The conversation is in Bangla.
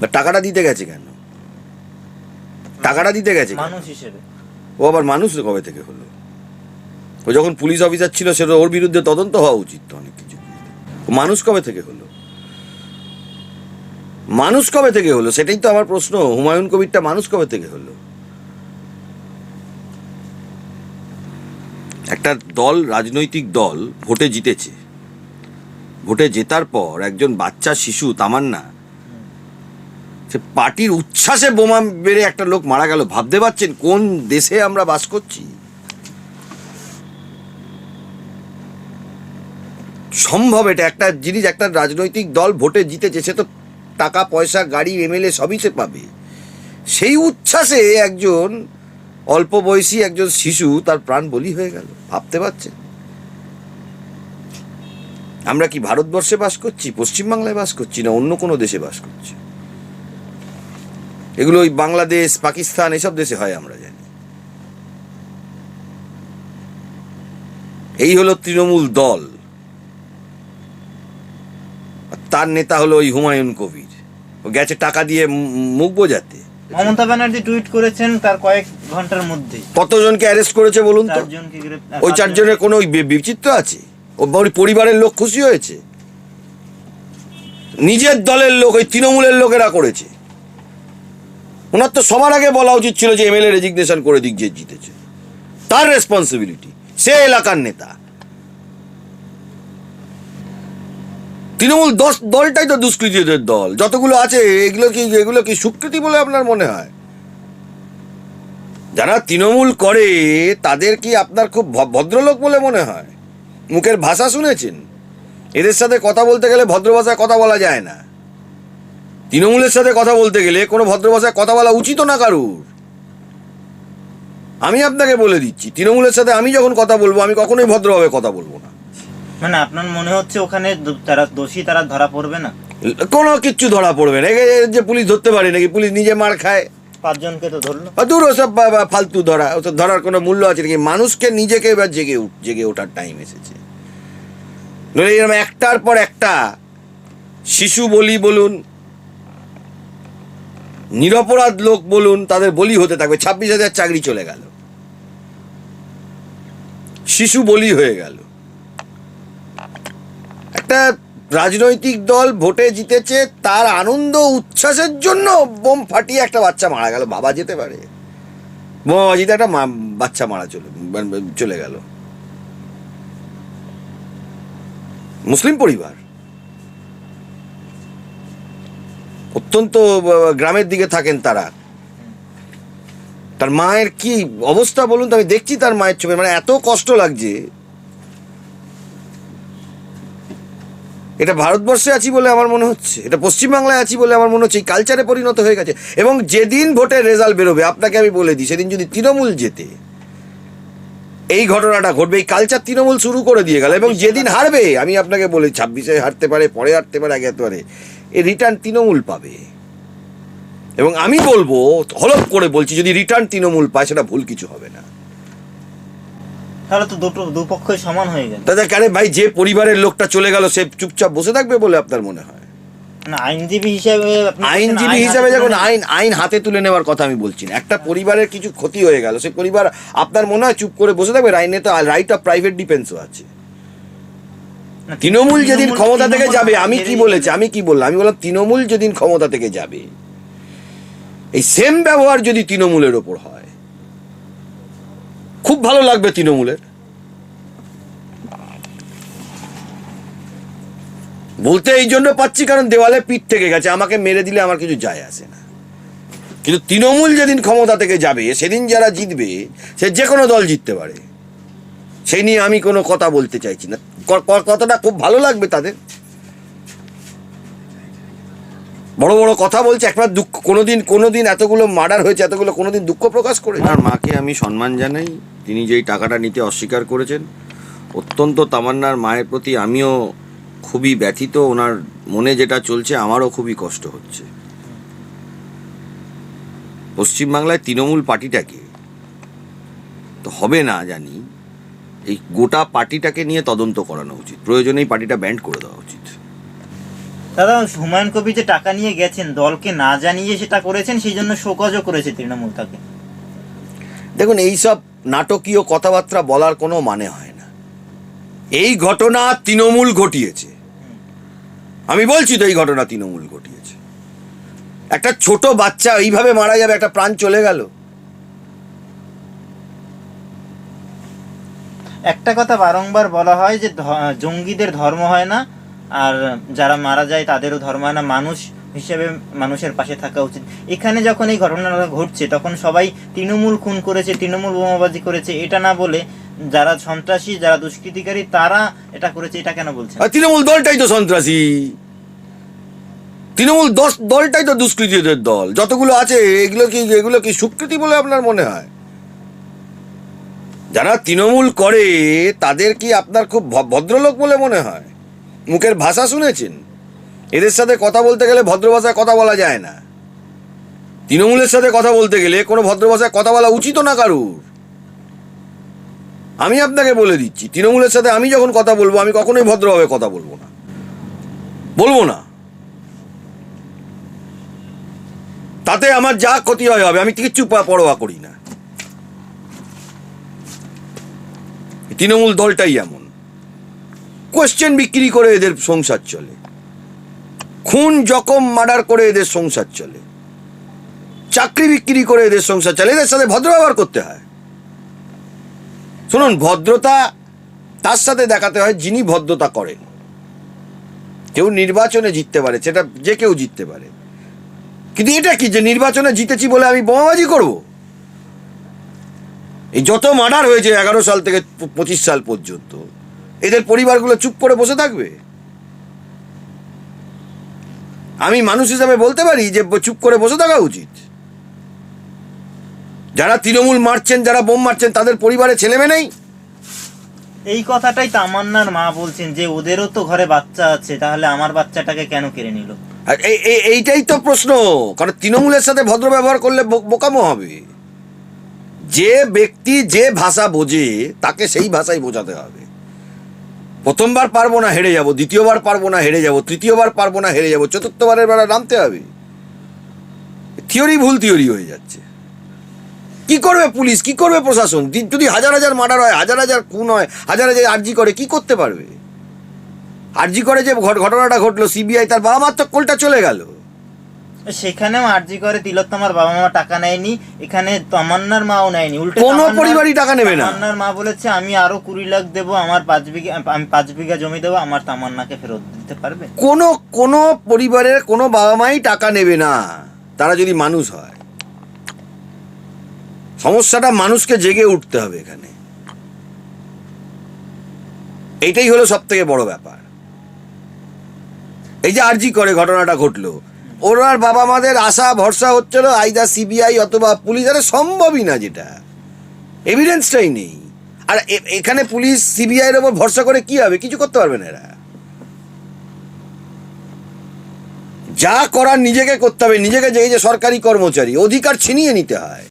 বা টাকাটা দিতে গেছে কেন? টাকাটা দিতে গেছে মানুষ হিসেবে। ও আবার মানুষ কবে থেকে হলো? ও যখন পুলিশ অফিসার ছিল সেটা ওর বিরুদ্ধে তদন্ত হওয়া উচিত তো অনেক কিছু। ও মানুষ কবে থেকে হলো? মানুষ কবে থেকে হলো? সেটাই তো আমার প্রশ্ন। হুমায়ুন কবিরটা মানুষ কবে থেকে হলো? একটা দল রাজনৈতিক দল ভোটে জিতেছে। ভোটে জেতার পর একজন বাচ্চা শিশু তামান্না সে পার্টির উচ্ছ্বাসে বোমা বেড়ে একটা লোক মারা গেল। ভাবতে পারছেন কোন দেশে আমরা বাস করছি? সম্ভব এটা একটা জিনিস, একটা রাজনৈতিক দল ভোটে জিতেছে, সে তো টাকা, পয়সা, গাড়ি, এমএলএ সবই সে পাবে। সেই উচ্ছ্বাসে একজন অল্প বয়সী একজন শিশু তার প্রাণ বলি হয়ে গেল। ভাবতে পারছেন? আমরা কি ভারতবর্ষে বাস করছি, পশ্চিমবাংলায় বাস করছি না অন্য কোনো দেশে বাস করছি? এগুলো ওই বাংলাদেশ পাকিস্তান এসব দেশে হয় আমরা জানি। এই হলো তৃণমূল দল। তার নেতা হলো ওই হুমায়ুন কবির। ও গেছে টাকা দিয়ে মুখ বোঝাতে। মমতা ব্যানার্জি টুইট করেছেন তার কয়েক ঘণ্টার মধ্যেই কতজনকে অ্যারেস্ট করেছে বলুন তো? ওই চারজনের কোনো বিচিত্র আছে? ও পরিবারের লোক খুশি হয়েছে? নিজের দলের লোক ওই তৃণমূলের লোকেরা করেছে। ওনার তো সবার আগে বলা উচিত ছিল যে এমএলএ রেজিগনেশন করে দিক যে জিতেছে। তার রেসপন্সিবিলিটি সে এলাকার নেতা। তৃণমূল দশ দলটাই তো দুষ্কৃতীদের দল। যতগুলো আছে, এগুলো কি এগুলো কি স্বীকৃতি বলে আপনার মনে হয়? যারা তৃণমূল করে, তাদের কি আপনার খুব ভদ্রলোক বলে মনে হয়? মুখের ভাষা শুনেছেন? এদের সাথে কথা বলতে গেলে ভদ্র ভাষায় কথা বলা যায় না। তৃণমূলের সাথে কথা বলতে গেলে কোনো ভদ্র ভাষায় কথা বলা উচিত না কারুর। আমি আপনাকে বলে দিচ্ছি তৃণমূলের সাথে আমি যখন কথা বলব আমি কখনোই ভদ্রভাবে কথা বলব না। মানে আপনার মনে হচ্ছে ওখানে তারা দোষী তারা ধরা পড়বে না? কোনো কিচ্ছু ধরা পড়বে না। যে পুলিশ ধরতে পারে নাকি পুলিশ নিজে মার খায়। পাঁচজনকে তো ধরলো। দূর ওসব ফালতু ধরা ওসব ধরার কোনো মূল্য আছে নাকি? মানুষকে নিজেকে এবার জেগে উঠ জেগে ওঠার টাইম এসেছে। এরকম একটার পর একটা শিশু বলি বলুন নিরপরাধ লোক বলুন, তাদের বলি হতে থাকবে। ছাব্বিশ হাজার চাকরি চলে গেল। শিশু বলি হয়ে গেল। একটা রাজনৈতিক দল ভোটে জিতেছে, তার আনন্দ উচ্ছ্বাসের জন্য বোম ফাটিয়ে একটা বাচ্চা মারা গেল। বাবা যেতে পারে। বোমা জিতে একটা বাচ্চা মারা চলে চলে গেল। মুসলিম পরিবার। অত্যন্ত গ্রামের দিকে থাকেন তারা। তার মায়ের কি অবস্থা বলুন তো? আমি দেখছি তার মায়ের ছবি। মানে এত কষ্ট লাগছে। এটা ভারতবর্ষে আছি বলে আমার মনে হচ্ছে। এটা পশ্চিমবাংলায় আছি বলে আমার মনে হচ্ছে। এই কালচারে পরিণত হয়ে গেছে। এবং যেদিন ভোটের রেজাল্ট বেরোবে, আপনাকে আমি বলে দিই, সেদিন যদি তৃণমূল জেতে, এই ঘটনাটা ঘটবে, এই কালচার তৃণমূল শুরু করে দিয়ে গেল। এবং যেদিন হারবে, আমি আপনাকে বলি ছাব্বিশে হারতে পারে, পরে হারতে পারে, আগে হারতে এই রিটার্ন তৃণমূল পাবে। এবং আমি বলব হলপ করে বলছি যদি রিটার্ন তৃণমূল পায় সেটা ভুল কিছু হবে না। তাহলে তো দুটো দুপক্ষই সমান হয়ে গেল। দাদা কেন ভাই যে পরিবারের লোকটা চলে গেল সে চুপচাপ বসে থাকবে বলে আপনার মনে হয়? মানে আইনজীবী হিসাবে আইনজীবী হিসাবে যখন আইন আইন হাতে তুলে নেওয়ার কথা আমি বলছি না। একটা পরিবারের কিছু ক্ষতি হয়ে গেল সেই পরিবার আপনার মনে হয় চুপ করে বসে থাকবে? আইনে তো রাইট অফ প্রাইভেট ডিফেন্সও আছে। না, তৃণমূল যেদিন ক্ষমতা থেকে যাবে আমি কি বলেছি আমি কি বললাম? আমি বললাম তৃণমূল যেদিন ক্ষমতা থেকে যাবে এই সেম ব্যবহার যদি তৃণমূলের ওপর হয় খুব ভালো লাগবে তৃণমূলের। বলতে এই জন্য পাচ্ছি কারণ দেওয়ালে পিঠ থেকে গেছে আমাকে মেরে দিলে আমার কিছু যায় আসে না। কিন্তু তৃণমূল যেদিন ক্ষমতা থেকে যাবে সেদিন যারা জিতবে সে যে কোনো দল জিততে পারে। সেই নিয়ে আমি কোনো কথা বলতে চাইছি না। কথাটা খুব ভালো লাগবে তাদের। বড় বড় কথা বলছে, একবার দুঃখ, কোনোদিন কোনোদিন এতগুলো মার্ডার হয়েছে, এতগুলো কোনোদিন দুঃখ প্রকাশ করে? আর মাকে আমি সম্মান জানাই, তিনি যেই টাকাটা নিতে অস্বীকার করেছেন, অত্যন্ত তামান্নার মায়ের প্রতি আমিও খুবই ব্যথিত, ওনার মনে যেটা চলছে, আমারও খুবই কষ্ট হচ্ছে। পশ্চিমবাংলায় তৃণমূল পার্টিটাকে, তো হবে না জানি এই গোটা পার্টিটাকে নিয়ে তদন্ত করানো উচিত। প্রয়োজনে এই পার্টিটা ব্যান্ড করে দেওয়া উচিত। দাদা হুমায়ুন কবির যে টাকা নিয়ে গেছেন দলকে না জানিয়ে সেটা করেছেন সেই জন্য শোকজও করেছে তৃণমূল তাকে। দেখুন এইসব নাটকীয় কথাবার্তা বলার কোনো মানে হয় না। এই ঘটনা তৃণমূল ঘটিয়েছে। আমি বলছি তো এই ঘটনা তৃণমূল ঘটিয়েছে। একটা ছোট বাচ্চা এইভাবে মারা যাবে একটা প্রাণ চলে গেল। একটা কথা বারংবার বলা হয় যে জঙ্গিদের ধর্ম হয় না, আর যারা মারা যায় তাদেরও ধর্ম হয় না। মানুষ হিসেবে মানুষের পাশে থাকা উচিত। এখানে যখন এই ঘটনাটা ঘটছে, তখন সবাই তৃণমূল খুন করেছে, তৃণমূল বোমাবাজি করেছে, এটা না বলে যারা সন্ত্রাসী, যারা দুষ্কৃতিকারী, তারা এটা করেছে, এটা কেন বলছে? তৃণমূল দলটাই তো সন্ত্রাসী। তৃণমূল দশ দলটাই তো দুষ্কৃতীদের দল। যতগুলো আছে, এগুলো কি এগুলো কি স্বীকৃতি বলে আপনার মনে হয়? যারা তৃণমূল করে, তাদের কি আপনার খুব ভদ্রলোক বলে মনে হয়? মুখের ভাষা শুনেছেন? এদের সাথে কথা বলতে গেলে ভদ্র ভাষায় কথা বলা যায় না। তৃণমূলের সাথে কথা বলতে গেলে কোনো ভদ্র ভাষায় কথা বলা উচিত না কারুর। আমি আপনাকে বলে দিচ্ছি, তৃণমূলের সাথে আমি যখন কথা বলব, আমি কখনোই ভদ্রভাবে কথা বলব না। বলব না। তাতে আমার যা ক্ষতি হয়, হবে, আমি কিচ্ছু পরোয়া করি না। তৃণমূল দলটাই এমন। কোয়েশ্চেন বিক্রি করে এদের সংসার চলে। খুন, জখম, মার্ডার করে এদের সংসার চলে। চাকরি বিক্রি করে এদের সংসার চলে। এদের সাথে ভদ্র ব্যবহার করতে হয়। শুনুন, ভদ্রতা তার সাথে দেখাতে হয় যিনি ভদ্রতা করেন। কেউ নির্বাচনে জিততে পারে, সেটা যে কেউ জিততে পারে। কিন্তু এটা কি যে নির্বাচনে জিতেছি বলে আমি বোমাবাজি করব? এই যত মার্ডার হয়েছে এগারো সাল থেকে পঁচিশ সাল পর্যন্ত এদের পরিবারগুলো চুপ করে বসে থাকবে? আমি মানুষ হিসাবে বলতে পারি যে চুপ করে বসে থাকা উচিত। যারা তৃণমূল মারছেন যারা বোম মারছেন তাদের পরিবারে ছেলে মেয়ে নেই? এই কথাটাই তামান্নার মা বলছেন যে ওদেরও তো ঘরে বাচ্চা আছে তাহলে আমার বাচ্চাটাকে কেন কেড়ে নিল? আর এই এই- এইটাই তো প্রশ্ন। কারণ তৃণমূলের সাথে ভদ্র ব্যবহার করলে বোকামো হবে। যে ব্যক্তি যে ভাষা বোঝে, তাকে সেই ভাষাই বোঝাতে হবে। প্রথমবার পারব না, হেরে যাব। দ্বিতীয়বার পারব না, হেরে যাব। তৃতীয়বার পারব না, হেরে যাব। চতুর্থবারের বেলা নামতে হবে। থিওরি ভুল থিওরি হয়ে যাচ্ছে। কি করবে পুলিশ? কি করবে প্রশাসন? যদি হাজার হাজার মার্ডার হয়, হাজার হাজার খুন হয়, হাজার হাজার আর্জি করে, কি করতে পারবে? আর্জি করে যে ঘটনাটা ঘটলো, সিবিআই তার বাবা মার তো কোলটা চলে গেল। সেখানেও আরজি করে তিলোত্তমার বাবা মা টাকা নেয়নি এখানে তামান্নার মাও নেয়নি। উল্টে কোনো পরিবারই টাকা নেবে না। তামান্নার মা বলেছে আমি আরও কুড়ি লাখ দেবো আমার পাঁচ বিঘা আমি পাঁচ বিঘা জমি দেবো আমার তামান্নাকে ফেরত দিতে পারবে? কোনো কোনো পরিবারের কোনো বাবা মাই টাকা নেবে না। তারা যদি মানুষ হয়। সমস্যাটা মানুষকে জেগে উঠতে হবে এখানে। এইটাই হলো সব থেকে বড় ব্যাপার। এই যে আরজি করে ঘটনাটা ঘটলো। ওনার বাবা মাদের আশা, ভরসা হচ্ছিল আইদা সিবিআই অথবা পুলিশ, আরে সম্ভবই না যেটা। এভিডেন্সটাই নেই। আর এখানে পুলিশ সিবিআই এর ওপর ভরসা করে কি হবে? কিছু করতে পারবে না এরা। যা করার নিজেকে করতে হবে। নিজেকে যে সরকারি কর্মচারী, অধিকার ছিনিয়ে নিতে হয়।